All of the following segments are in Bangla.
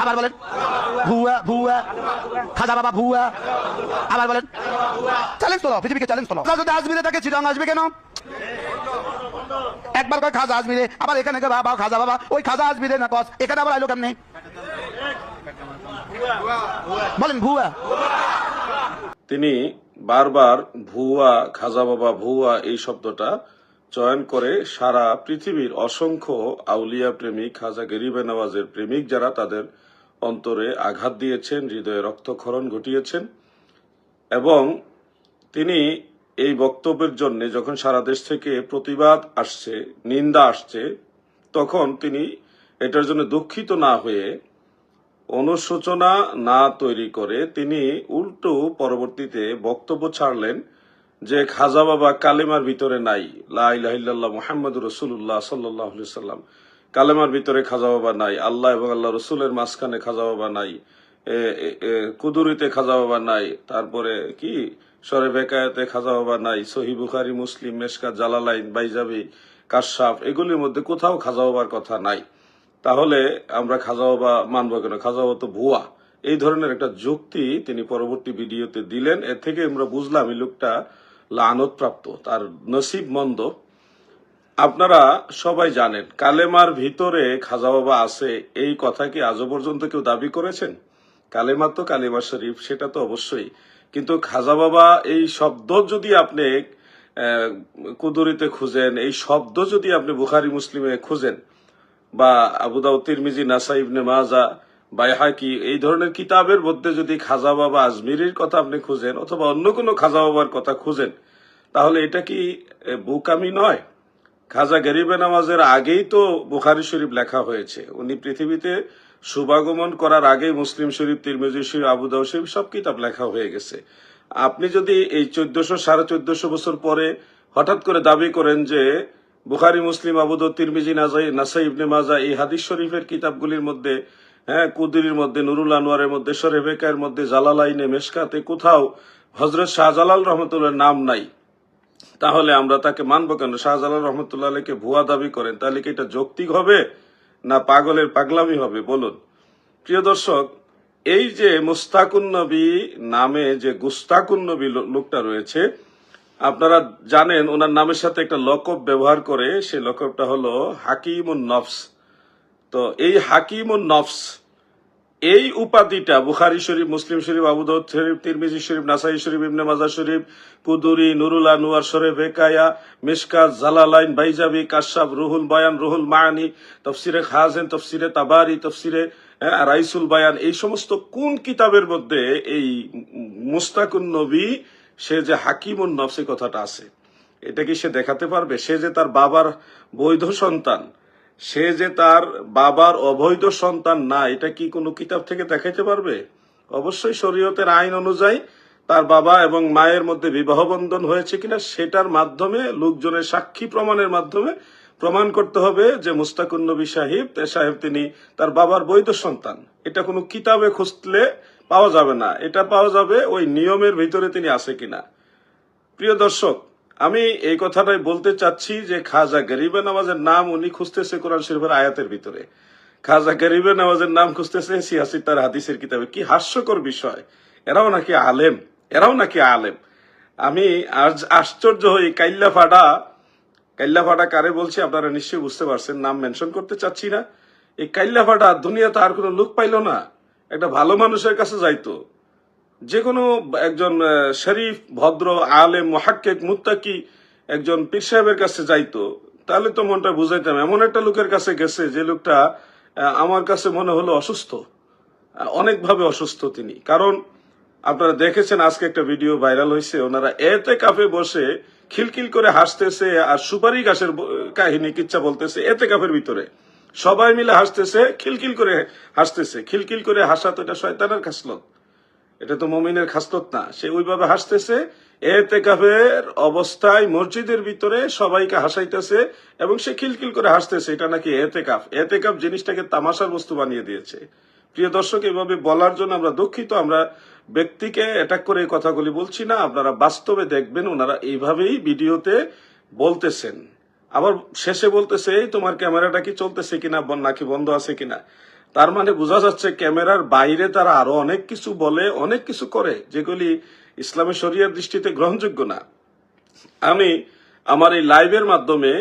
আবার বলেন। ভুয়া ভুয়া। খাজা বাবা ভুয়া। আবার বলেন। চ্যালেঞ্জ করো পৃথিবীকে চ্যালেঞ্জ আপনার যদি আজমিরে থাকে, চিরং আসবে কেন? একবার কয়, খাজা আজমিরে। আবার এখানে বাবা, খাজা বাবা। ওই খাজা আজমিরে না কস এখানে আবার আইলো কেমনে? বলেন, ভুয়া। তিনি বারবার ভুয়া, খাজা বাবা ভুয়া, এই শব্দটা চয়ন করে সারা পৃথিবীর অসংখ্য আউলিয়া প্রেমিক, খাজা গরিবে নওয়াজের প্রেমিক যারা তাদের অন্তরে আঘাত দিয়েছেন, হৃদয়ে রক্তক্ষরণ ঘটিয়েছেন এবং তিনি এই বক্তব্যের জন্য যখন সারা দেশ থেকে প্রতিবাদ আসছে, নিন্দা আসছে, তখন তিনি এটার জন্য দুঃখিত না হয়ে অনুশোচনা না তৈরি করে তিনি উল্টো পরবর্তীতে বক্তব্য ছাড়লেন যে খাজা বাবা কালেমার ভিতরে নাই লাহ মোহাম্মদ রসুল্লাহ সাল্লাহ সাল্লাম কালেমার ভিতরে খাজা বাবা নাই, আল্লাহ এবং আল্লাহ রসুলের মাঝখানে খাজা বাবা নাই কুদুরিতে খাজা বাবা নাই, তারপরে কি? সরে বেকায়াতে খাজা বাবা নাই সহি বুখারি, মুসলিম, মেশকা, জালালাইন, বাইজাবি, কাশাফ, এগুলির মধ্যে কোথাও খাজা বাবার কথা নাই। তাহলে আমরা খাজা বাবা মানবো কেন? খাজা বাবা তো ভুয়া। এই ধরনের একটা যুক্তি তিনি পরবর্তী ভিডিওতে দিলেন। এর থেকে আমরা বুঝলাম এই লোকটা লানত প্রাপ্ত, তার নসিব মন্দ। আপনারা সবাই জানেন, কালেমার ভিতরে খাজা বাবা আছে, এই কথা কি আজও পর্যন্ত কেউ দাবি করেছেন? কালেমা তো কালেমা শরীফ, সেটা তো অবশ্যই। কিন্তু খাজা বাবা, এই শব্দ যদি আপনি কুদুরিতে খুঁজেন, এই শব্দ যদি আপনি বুখারি, মুসলিমে খুঁজেন, বা আবুদাউ তিরমিজি নাসা ইবনে মাজা বাইহাকি এই ধরনের কিতাবের মধ্যে যদি খাজা বাবা আজমিরির কথা আপনি খুঁজেন অথবা অন্য কোনো খাজা বাবার কথা খুঁজেন, তাহলে এটা কি বুকামি নয়? খাজা গরিবে নামাজের আগেই তো বুখারি শরীফ লেখা হয়েছে। উনি পৃথিবীতে শুভাগমন করার আগেই মুসলিম শরীফ, তিরমিজি শরীফ আবুদাউ শরীফ সব কিতাব লেখা হয়ে গেছে। আপনি যদি এই চোদ্দশো, সাড়ে চোদ্দশো বছর পরে হঠাৎ করে দাবি করেন যে বুখারি, মুসলিম আবুদ তিরমিজি, নাজাই, নাসাই ইবনে মাজা এই হাদিস শরীফের কিতাবগুলির মধ্যে হ্যাঁ কুদুরির মধ্যে, নুরুল আনোয়ারের মধ্যে সরেবেকার মধ্যে, জালালাইনে মেশকাতে কোথাও হজরত শাহজালাল রহমতুল্লাহ নাম নাই। তাহলে আমরা তাকে মানবো কেন? শাহজালাল রহমতুল্লাহ আলীকে ভুয়া দাবি করেন, তাহলে কি এটা যৌক্তিক হবে না পাগলের পাগলামি হবে? বলুন। প্রিয় দর্শক, এই যে মুস্তাকুন নবী নামে যে গুস্তাকুন নবী লো- লোকটা রয়েছে, আপনারা জানেন ওনার নামের সাথে একটা লকব ব্যবহার করে সেই লকবটা হলো হাকিমুন নফস। তো এই হাকিমুন নফস এই উপাধিটা বুখারি শরীফ মুসলিম শরীফ আবুদাউদ শরীফ তিরমিজি শরীফ নাসাই শরীফ ইবনে মাজার শরীফ কুদুরি নুরুল আনোয়ার শরীফ হেকায়া মিসকাত জালালাইন বাইজাবি কাশাব রুহুল বায়ান রুহুল মায়ানি তফসিরে খাজেন তফসিরে তাবারি তফসিরে হ্যাঁ, রাইসুল বায়ান এই সমস্ত কোন কিতাবের মধ্যে এই মুস্তাকুন নবী সে যে হাকিমুন নফসি কথাটা আছে এটা কি সে দেখাতে পারবে? সে যে তার বাবার বৈধ সন্তান সে যে তার বাবার অবৈধ সন্তান না, এটা কি কোনো কিতাব থেকে দেখাইতে পারবে? অবশ্যই শরীয়তের আইন অনুযায়ী তার বাবা এবং মায়ের মধ্যে বিবাহ বন্ধন হয়েছে কিনা সেটার মাধ্যমে, লোকজনের সাক্ষী প্রমাণের মাধ্যমে প্রমাণ করতে হবে যে মুস্তাকুন নবী সাহেব সাহেব তিনি তার বাবার বৈধ সন্তান। এটা কোনো কিতাবে খুঁজলে পাওয়া যাবে না। এটা পাওয়া যাবে ওই নিয়মের ভিতরে তিনি আছে কিনা। প্রিয় দর্শক আমি এই কথাটাই বলতে চাচ্ছি যে খাজা গরিবে নামাজের নাম উনি খুঁজতেছে কোরআন শরীফের আয়াতের ভিতরে। খাজা গরিবে নামাজের নাম খুঁজতেছে সিয়াসি তার হাদিসের কিতাবে। কি হাস্যকর বিষয়। এরাও নাকি আলেম। এরাও নাকি আলেম। আমি আজ আশ্চর্য হই কাইল্লা ফাডা কাইল্লা ফাডা কারে বলছি আপনারা নিশ্চয়ই বুঝতে পারছেন, নাম মেনশন করতে চাচ্ছি না। এই কাইল্লা ফাডা দুনিয়াতে আর কোনো লোক পাইল না। একটা ভালো মানুষের কাছে যাইতো। যে কোনো একজন শরীফ, ভদ্র, আলেম, মহাক্কেক, মুত্তাকি একজন পীর সাহেবের কাছে যাইতো, তাহলে তো মনটা বুঝাইতাম। এমন একটা লোকের কাছে গেছে যে লোকটা আমার কাছে মনে হলো অসুস্থ। অনেকভাবে অসুস্থ তিনি। কারণ আপনারা দেখেছেন, আজকে একটা ভিডিও ভাইরাল হয়েছে। ওনারা এতে কাফে বসে খিলখিল করে হাসতেছে আর সুপারি গাছের কাহিনী, কিচ্ছা বলতেছে এতে কাফের ভিতরে। সবাই মিলে হাসতেছে, খিলখিল করে হাসতেছে। খিলখিল করে হাসা তো এটা শয়তানের খাসলত। এটা তো মমিনের খাস্তত না। সে ওইভাবে হাসতেছে, এতে এতেকাফের অবস্থায় মসজিদের ভিতরে সবাইকে হাসাইতেছে এবং সে খিলখিল করে হাসতেছে, এটা নাকি এতেকাফ। এতেকাফ জিনিসটাকে তামাশার বস্তু বানিয়ে দিয়েছে। প্রিয় দর্শক, এভাবে বলার জন্য আমরা দুঃখিত। আমরা ব্যক্তিকে অ্যাটাক করে এই কথাগুলি বলছি না। আপনারা বাস্তবে দেখবেন, ওনারা এইভাবেই ভিডিওতে বলতেছেন। আবার শেষে বলতেছে, এই তোমার ক্যামেরাটা কি চলতেছে কিনা? নাকি বন্ধ আছে কিনা? তার মানে বোঝা যাচ্ছে ক্যামেরার বাইরে তারা আরও অনেক কিছু বলে, অনেক কিছু করে, যেগুলি ইসলামী শরিয়ার দৃষ্টিতে গ্রহণযোগ্য না। আমি আমার এই লাইভের মাধ্যমে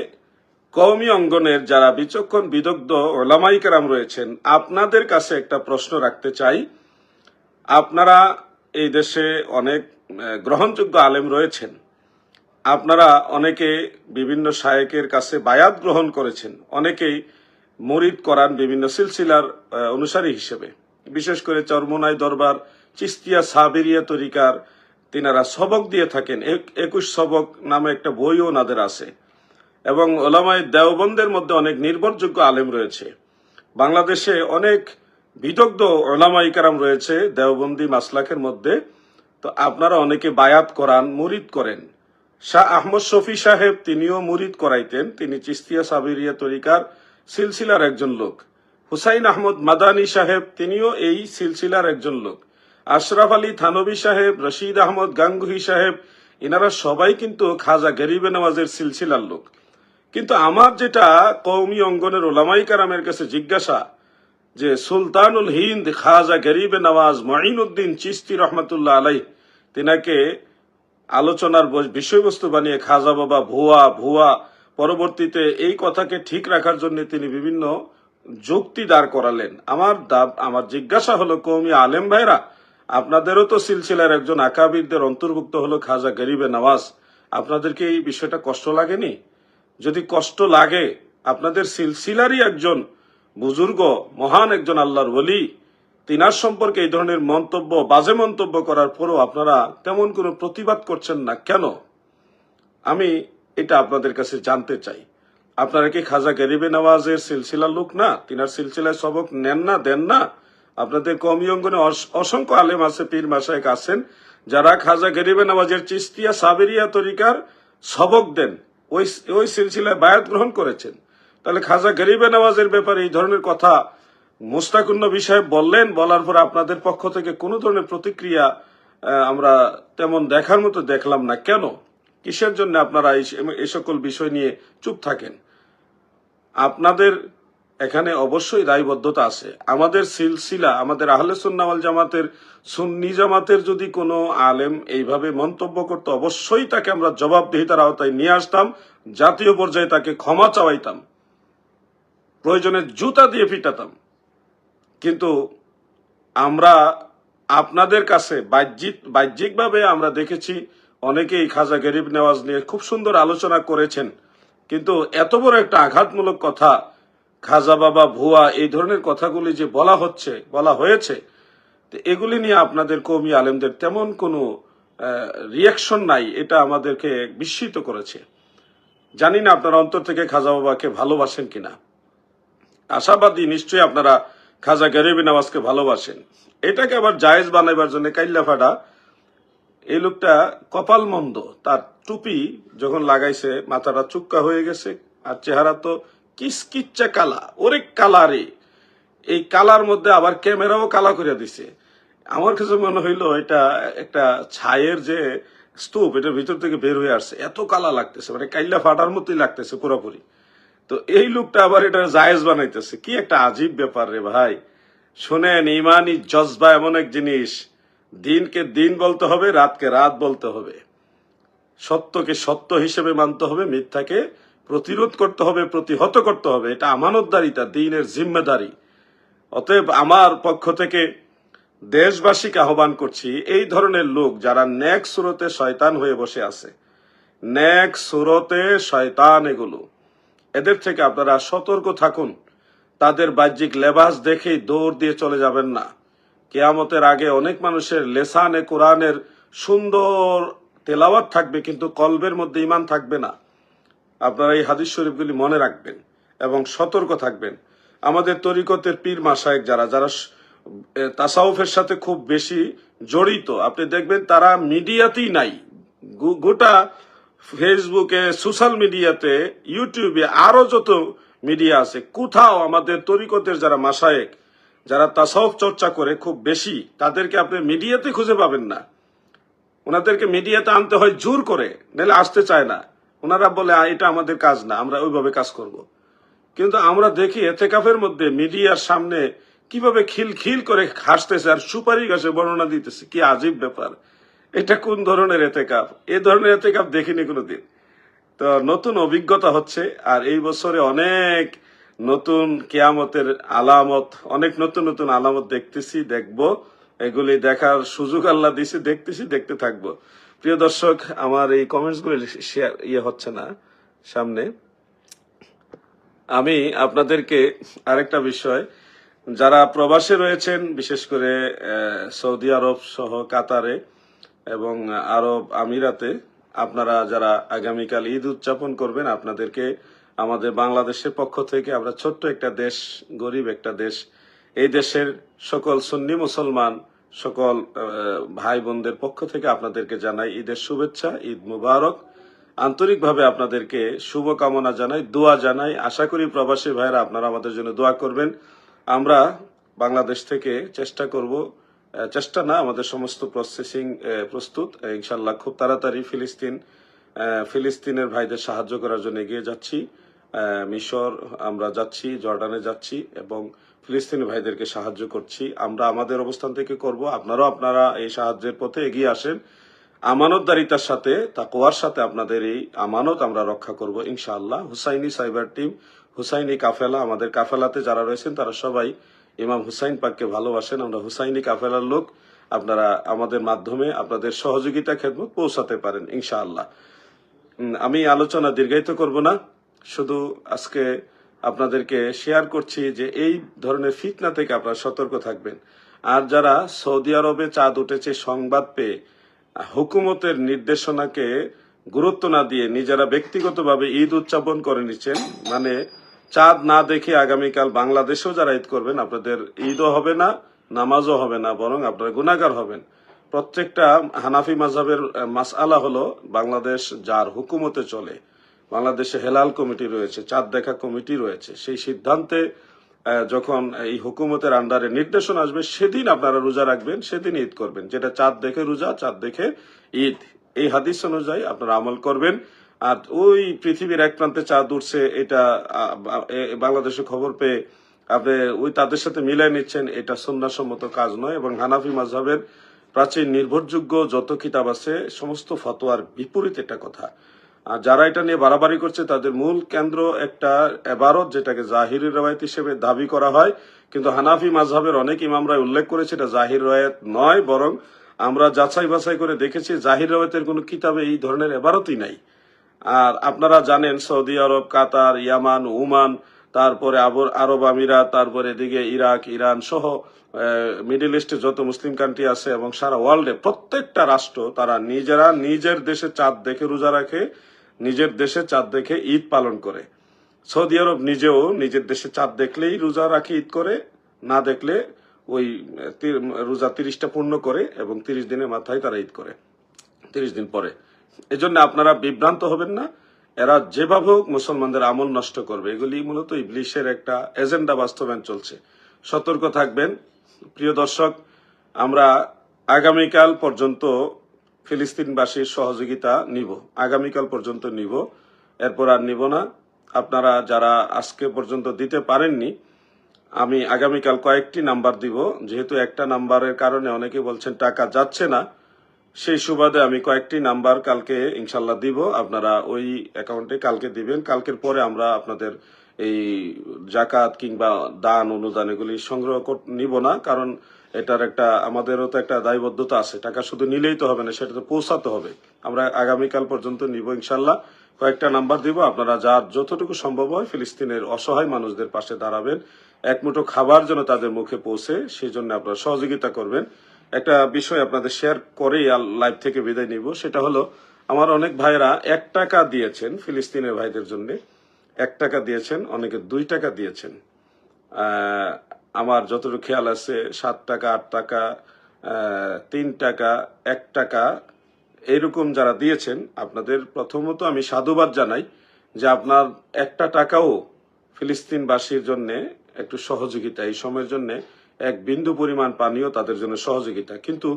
কওমি অঙ্গনের যারা বিচক্ষণ, বিদগ্ধ ওলামাইকারাম রয়েছেন, আপনাদের কাছে একটা প্রশ্ন রাখতে চাই। আপনারা এই দেশে অনেক গ্রহণযোগ্য আলেম রয়েছেন। আপনারা অনেকে বিভিন্ন শায়েকের কাছে বায়াত গ্রহণ করেছেন, অনেকেই মরিদ করান বিভিন্ন সিলসিলার অনুসারী হিসেবে। বিশেষ করে চরমোনাই দরবার, চিস্তিয়া সাবেরিয়া তরিকার তিনারা সবক দিয়ে থাকেন। এক- একুশ সবক নামে একটা বইও ওনাদের আছে। এবং ওলামায় দেওবন্দের মধ্যে অনেক নির্ভরযোগ্য আলেম রয়েছে। বাংলাদেশে অনেক বিদগ্ধ ওলামাই কারাম রয়েছে দেওবন্দি মাসলাকের মধ্যে। তো আপনারা অনেকে বায়াত করান, মুরিদ করেন। শাহ আহমদ শফি সাহেব তিনিও মুরিদ করাইতেন। তিনি চিস্তিয়া সাবিরিয়া তরিকার সিলসিলার একজন লোক। হুসাইন আহমদ মাদানী সাহেব, তিনিও এই সিলসিলার একজন লোক। আশরাফ আলী থানবী সাহেব, রশিদ আহমদ গাঙ্গুহি সাহেব এনারা সবাই কিন্তু খাজা গরিবে নওয়াজের সিলসিলার লোক। কিন্তু আমার যেটা কৌমি অঙ্গনের ওলামাই কারামের কাছে জিজ্ঞাসা, যে সুলতানুল হিন্দ খাজা গরিবে নওয়াজ মঈনুদ্দিন চিস্তি রহমতুল্লাহ আলাই তিনাকে আলোচনার বিষয়বস্তু বানিয়ে খাজা বাবা ভুয়া ভুয়া পরবর্তীতে এই কথাকে ঠিক রাখার জন্য তিনি বিভিন্ন যুক্তি দাঁড় করালেন। আমার আমার জিজ্ঞাসা হলো কৌমি আলেম ভাইরা, আপনাদেরও তো সিলসিলার একজন আকাবিরদের অন্তর্ভুক্ত হলো খাজা গরিবে নওয়াজ। আপনাদেরকে এই বিষয়টা কষ্ট লাগেনি? যদি কষ্ট লাগে, আপনাদের সিলসিলারই একজন বুজুর্গ, মহান একজন আল্লাহর বলি তিনার সম্পর্কে এই ধরনের মন্তব্য, বাজে মন্তব্য করার পরও আপনারা তেমন কোনো প্রতিবাদ করছেন না। কেন? আমি এটা আপনাদের কাছে জানতে চাই। আপনারা কি খাজা গরিবে নওয়াজের সিলসিলার লোক না? তিনার সিলসিলায় সবক নেন না, দেন না? আপনাদের কমি অঙ্গনে অস- অসংখ্য আলেম আছে, পীর মাসায়ক আছেন, যারা খাজা গরিবে নওয়াজের চিস্তিয়া সাবেরিয়া তরিকার সবক দেন, ওই ওই সিলসিলায় বায়াত গ্রহণ করেছেন। তাহলে খাজা গরিবে নওয়াজের ব্যাপারে এই ধরনের কথা মুস্তাকুন্ন বিষয়ে বললেন, বলার পর আপনাদের পক্ষ থেকে কোনো ধরনের প্রতিক্রিয়া আমরা তেমন দেখার মতো দেখলাম না। কেন? কিসের জন্য আপনারা এই এই সকল বিষয় নিয়ে চুপ থাকেন? আপনাদের এখানে অবশ্যই দায়বদ্ধতা আছে। আমাদের সিলসিলা, আমাদের আহলে সুন্নাওয়াল জামাতের সুন্নি জামাতের যদি কোনো আলেম এইভাবে মন্তব্য করতো, অবশ্যই তাকে আমরা জবাবদিহিতার আওতায় নিয়ে আসতাম, জাতীয় পর্যায়ে তাকে ক্ষমা চাওয়াইতাম, প্রয়োজনে জুতা দিয়ে পিটাতাম। কিন্তু আমরা আপনাদের কাছে বাহ্যিক বাহ্যিকভাবে আমরা দেখেছি অনেকেই খাজা গরিব নেওয়াজ নিয়ে খুব সুন্দর আলোচনা করেছেন। কিন্তু এত বড় একটা আঘাতমূলক কথা, খাজা বাবা, ভুয়া, এই ধরনের কথাগুলি যে বলা হচ্ছে, বলা হয়েছে এগুলি নিয়ে আপনাদের কৌমি আলেমদের তেমন কোনো রিয়াকশন নাই, এটা আমাদেরকে বিস্মিত করেছে। জানি না আপনারা অন্তর থেকে খাজা বাবাকে ভালোবাসেন কিনা। আশাবাদী নিশ্চয়ই আপনারা খাজা গরিবী নওয়াজকে ভালোবাসেন। এটাকে আবার জায়েজ বানাইবার জন্য কাইল্লাফাডা এই লোকটা কপাল মন্দ। তার টুপি যখন লাগাইছে, মাথাটা চুক্কা হয়ে গেছে, আর চেহারা তো কিচকিচ্চা কালা। ওরে কালা রে! এই কালার মধ্যে আবার ক্যামেরাও কালা করে দিছে। আমার কাছে মনে হইল এটা একটা ছায়ের যে স্তূপ, এটার ভিতর থেকে বের হয়ে আসছে। এত কালা লাগতেছে মানে কাইল্লা ফাটার মতোই লাগতেছে পুরোপুরি। তো এই লোকটা আবার এটা জায়েজ বানাইতেছে। কি একটা আজীব ব্যাপার রে ভাই। শোনেন, ইমানই জজবা এমন এক জিনিস। দিনকে দিন বলতে হবে, রাতকে রাত বলতে হবে। সত্যকে সত্য হিসেবে মানতে হবে, মিথ্যাকে প্রতিরোধ করতে হবে, প্রতিহত করতে হবে। এটা আমানতদারিতা, দিনের জিম্মেদারি। অতএব আমার পক্ষ থেকে দেশবাসীকে আহ্বান করছি, এই ধরনের লোক যারা ন্যাক সুরতে শয়তান হয়ে বসে আছে, ন্যাক সুরতে শয়তান এগুলো। এদের থেকে আপনারা সতর্ক থাকুন, তাদের বাহ্যিক লেবাস দেখেই দৌড় দিয়ে চলে যাবেন না। কেয়ামতের আগে অনেক মানুষের লেসানে, কোরআনের সুন্দর তেলাওয়াত থাকবে, কিন্তু কলবের মধ্যে ইমান থাকবে না। আপনারা এই হাদিস শরীফগুলি মনে রাখবেন এবং সতর্ক থাকবেন। আমাদের তরিকতের পীর মাসায়েক যারা যারা তাসাউফের সাথে খুব বেশি জড়িত, আপনি দেখবেন তারা মিডিয়াতেই নাই। গোটা ফেসবুকে, সোশ্যাল মিডিয়াতে, ইউটিউবে আরও যত মিডিয়া আছে, কোথাও আমাদের তরিকতের যারা মাসায়েক যারা তাসাউফ চর্চা করে খুব বেশি, তাদেরকে আপনি মিডিয়াতে খুঁজে পাবেন না। ওনাদেরকে মিডিয়াতে আনতে হয় জোর করে, নাহলে আসতে চায় না। ওনারা বলে এটা আমাদের কাজ না, আমরা ওইভাবে কাজ করব। কিন্তু আমরা দেখি এতেকাফের মধ্যে মিডিয়ার সামনে কীভাবে খিল খিল করে হাসতেছে আর সুপারি গাছে বর্ণনা দিতেছে। কি আজীব ব্যাপার। এটা কোন ধরনের এতেকাপ এ ধরনের এতেকাপ দেখিনি কোনোদিন। তো নতুন অভিজ্ঞতা হচ্ছে, আর এই বছরে অনেক নতুন কেয়ামতের আলামত, অনেক নতুন নতুন আলামত দেখতেছি, দেখব। এগুলি দেখার সুযোগ আল্লাহ দিছি, দেখতেছি, দেখতে থাকব। প্রিয় দর্শক, আমার এই কমেন্টস গুলি শেয়ার ইয়ে হচ্ছে না সামনে। আমি আপনাদেরকে আরেকটা বিষয়, যারা প্রবাসে রয়েছেন, বিশেষ করে সৌদি আরব সহ কাতারে এবং আরব আমিরাতে, আপনারা যারা আগামীকাল ঈদ উদযাপন করবেন, আপনাদেরকে আমাদের বাংলাদেশের পক্ষ থেকে আমরা ছোট্ট একটা দেশ, গরিব একটা দেশ। এই দেশের সকল সুন্নি মুসলমান, সকল ভাই বোনদের পক্ষ থেকে আপনাদেরকে জানাই ঈদের শুভেচ্ছা, ঈদ মুবারক। আন্তরিকভাবে আপনাদেরকে শুভকামনা জানাই, দোয়া জানাই। আশা করি প্রবাসী ভাইরা আপনারা আমাদের জন্য দোয়া করবেন। আমরা বাংলাদেশ থেকে চেষ্টা করব চেষ্টা না, আমাদের সমস্ত প্রসেসিং প্রস্তুত। ইনশাল্লাহ খুব তাড়াতাড়ি ফিলিস্তিন ফিলিস্তিনের ভাইদের সাহায্য করার জন্য এগিয়ে যাচ্ছি। মিশর, আমরা যাচ্ছি, জর্ডানে যাচ্ছি এবং ফিলিস্তিনি ভাইদেরকে সাহায্য করছি। আমরা আমাদের অবস্থান থেকে করব। আপনারাও আপনারা এই সাহায্যের পথে এগিয়ে আসেন। আমানতদারিতার সাথে তাকোয়ার সাথে আপনাদের এই আমানত আমরা রক্ষা করব, ইনশাআল্লাহ। হুসাইনি সাইবার টিম, হুসাইনি কাফেলা, আমাদের কাফেলাতে যারা রয়েছেন, তারা সবাই ইমাম হুসাইন পাককে ভালোবাসেন। আমরা হুসাইনি কাফেলার লোক, আপনারা আমাদের মাধ্যমে আপনাদের সহযোগিতা খেদমত পৌঁছাতে পারেন, ইনশাআল্লাহ। আমি আলোচনা দীর্ঘায়িত করব না। শুধু আজকে আপনাদেরকে শেয়ার করছি যে এই ধরনের ফিতনা থেকে আপনারা সতর্ক থাকবেন। আর যারা সৌদি আরবে চাঁদ উঠেছে সংবাদ পেয়ে, হুকুমতের নির্দেশনাকে গুরুত্ব না দিয়ে নিজেরা ব্যক্তিগতভাবে ঈদ উদযাপন করে নিচ্ছেন মানে চাঁদ না দেখে আগামীকাল বাংলাদেশেও যারা ঈদ করবেন, আপনাদের ঈদও হবে না, নামাজও হবে না, বরং আপনারা গুণাগার হবেন। প্রত্যেকটা হানাফি মাঝহের মাসআলা হলো বাংলাদেশ যার হুকুমতে চলে। বাংলাদেশে হেলাল কমিটি রয়েছে, চাঁদ দেখা কমিটি রয়েছে। সেই সিদ্ধান্তে যখন এই হুকুমতের আন্ডারে নির্দেশন আসবে, সেদিন আপনারা রোজা রাখবেন, সেদিন ঈদ করবেন। যেটা চাঁদ দেখে রোজা, চাঁদ দেখে ঈদ। এই হাদিস অনুযায়ী আপনারা আমল করবেন। আর ওই পৃথিবীর এক প্রান্তে চাঁদ উঠছে, এটা বাংলাদেশে খবর পেয়ে আপনি ওই তাদের সাথে মিলাই নিচ্ছেন, এটা সন্ন্যাসম্মত কাজ নয়। এবং হানাফি মাঝহের প্রাচীন নির্ভরযোগ্য যত কিতাব আছে, সমস্ত ফতোয়ার বিপরীত একটা কথা। আর যারা এটা নিয়ে বাড়াবাড়ি করছে, তাদের মূল কেন্দ্র একটা এবারত, যেটাকে জাহির রায়ত হিসেবে দাবি করা হয়। কিন্তু হানাফি মাঝহের অনেক ইমামরা উল্লেখ করেছে, এটা জাহির রায়ত নয়, বরং আমরা যাচাই বাছাই করে দেখেছি, জাহির রায়তের কোনো কিতাবে এই ধরনের এবারতই নাই। আর আপনারা জানেন, সৌদি আরব, কাতার, ইয়ামান উমান তারপরে আবর- আরব আমিরাত, তারপরে এদিকে ইরাক, ইরান সহ মিডল ইস্টে যত মুসলিম কান্ট্রি আছে এবং সারা ওয়ার্ল্ডে প্রত্যেকটা রাষ্ট্র তারা নিজেরা নিজের দেশে চাঁদ দেখে রোজা রাখে। নিজের দেশে চাঁদ দেখে ঈদ পালন করে। সৌদি আরব নিজেও নিজের দেশে চাঁদ দেখলেই রোজা রাখে, ঈদ করে, না দেখলে ওই রোজা তিরিশটা পূর্ণ করে এবং তিরিশ দিনের মাথায় তারা ঈদ করে, তিরিশ দিন পরে। এজন্য আপনারা বিভ্রান্ত হবেন না, এরা যেভাবে হোক মুসলমানদের আমল নষ্ট করবে। এগুলি মূলত ইবলিশের একটা এজেন্ডা বাস্তবায়ন চলছে। সতর্ক থাকবেন। প্রিয় দর্শক, আমরা আগামীকাল পর্যন্ত ফিলিস্তিনবাসীর সহযোগিতা নিব, আগামীকাল পর্যন্ত নিব। এরপর আর নিব না। আপনারা যারা আজকে পর্যন্ত দিতে পারেননি, আমি আগামীকাল কয়েকটি নাম্বার দিব। যেহেতু একটা নাম্বারের কারণে অনেকে বলছেন টাকা যাচ্ছে না, সেই সুবাদে আমি কয়েকটি নাম্বার কালকে ইনশাল্লাহ দিব। আপনারা ওই অ্যাকাউন্টে কালকে দিবেন। কালকের পরে আমরা আপনাদের এই জাকাত কিংবা দান অনুদান এগুলি সংগ্রহ নিব না। কারণ এটার একটা, আমাদেরও তো একটা দায়বদ্ধতা আছে। টাকা শুধু নিলেই তো হবে না, সেটা তো পৌঁছাতে হবে। আমরা আগামীকাল পর্যন্ত নিব ইনশাল্লাহ কয়েকটা নাম্বার দিব, আপনারা যার যতটুকু সম্ভব হয় ফিলিস্তিনের অসহায় মানুষদের পাশে দাঁড়াবেন। এক মুঠো খাবার যেন তাদের মুখে পৌঁছে সেই জন্য আপনারা সহযোগিতা করবেন। একটা বিষয় আপনাদের শেয়ার করেই লাইভ থেকে বিদায় নিব, সেটা হলো, আমার অনেক ভাইরা এক টাকা দিয়েছেন ফিলিস্তিনের ভাইদের জন্য। এক টাকা দিয়েছেন, অনেকে দুই টাকা দিয়েছেন। আমার যতটুকু খেয়াল আছে, সাত টাকা, আট টাকা তিন টাকা, এক টাকা, এইরকম যারা দিয়েছেন, আপনাদের প্রথমত আমি সাধুবাদ জানাই যে আপনার একটা টাকাও ফিলিস্তিনবাসীর জন্য একটু সহযোগিতা, এই সময়ের জন্য এক বিন্দু পরিমাণ পানীয় তাদের জন্য সহযোগিতা। কিন্তু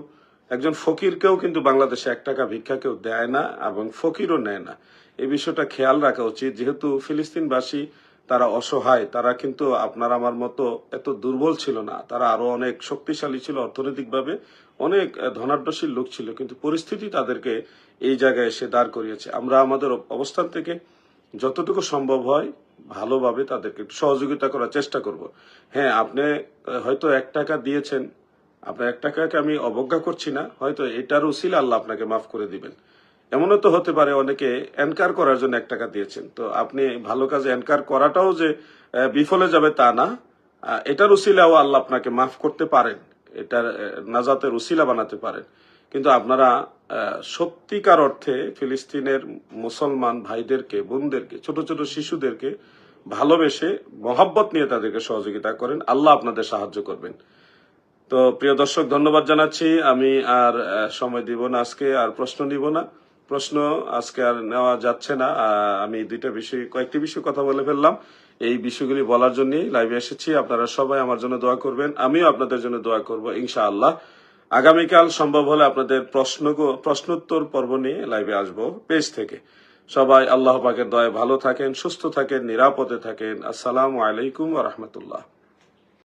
একজন ফকিরকেও কিন্তু বাংলাদেশে এক টাকা ভিক্ষা কেউ দেয় না এবং ফকিরও নেয় না। এই বিষয়টা খেয়াল রাখা উচিত। যেহেতু ফিলিস্তিনবাসী তারা অসহায়, তারা কিন্তু আপনার আমার মতো এত দুর্বল ছিল না। তারা আরও অনেক শক্তিশালী ছিল, অর্থনৈতিকভাবে অনেক ধনাঢ্যশীল লোক ছিল, কিন্তু পরিস্থিতি তাদেরকে এই জায়গায় এসে দাঁড় করিয়েছে। আমরা আমাদের অবস্থান থেকে যতটুকু সম্ভব হয় ভালোভাবে তাদেরকে সহযোগিতা করার চেষ্টা করব। হ্যাঁ আপনি হয়তো এক টাকা দিয়েছেন আপনার এক টাকাকে আমি অবজ্ঞা করছি না, হয়তো এটার উসিলা আল্লাহ আপনাকে মাফ করে দিবেন। এমনও তো হতে পারে অনেকে এনকার করার জন্য এক টাকা দিয়েছেন। তো আপনি ভালো কাজে এনকার করাটাও যে বিফলে যাবে তা না। এটার উসিলাও আল্লাহ আপনাকে মাফ করতে পারেন। এটার নাজাতের উসিলা বানাতে পারেন। কিন্তু আপনারা সত্যিকার অর্থে ফিলিস্তিনের মুসলমান ভাইদেরকে, বোনদেরকে, ছোট ছোট শিশুদেরকে ভালোবেসে মহাব্বত নিয়ে তাদেরকে সহযোগিতা করেন। আল্লাহ আপনাদের সাহায্য করবেন। তো প্রিয় দর্শক, ধন্যবাদ জানাচ্ছি। আমি আর সময় দিব না আজকে, আর প্রশ্ন নিব না। প্রশ্ন আজকে আর নেওয়া যাচ্ছে না। আমি দুইটা বিষয় কয়েকটি বিষয় কথা বলে ফেললাম। এই বিষয়গুলি বলার জন্যই লাইভে এসেছি। আপনারা সবাই আমার জন্য দোয়া করবেন। আমিও আপনাদের জন্য দোয়া করব, ইনশাআল্লাহ। আগামীকাল সম্ভব হলে আপনাদের প্রশ্ন প্রশ্নোত্তর পর্ব নিয়ে লাইভে আসব পেজ থেকে। সবাই আল্লাহ পাকের দয়ে ভালো থাকেন, সুস্থ থাকেন, নিরাপদে থাকেন। আসসালামু আলাইকুম রহমতুল্লাহ।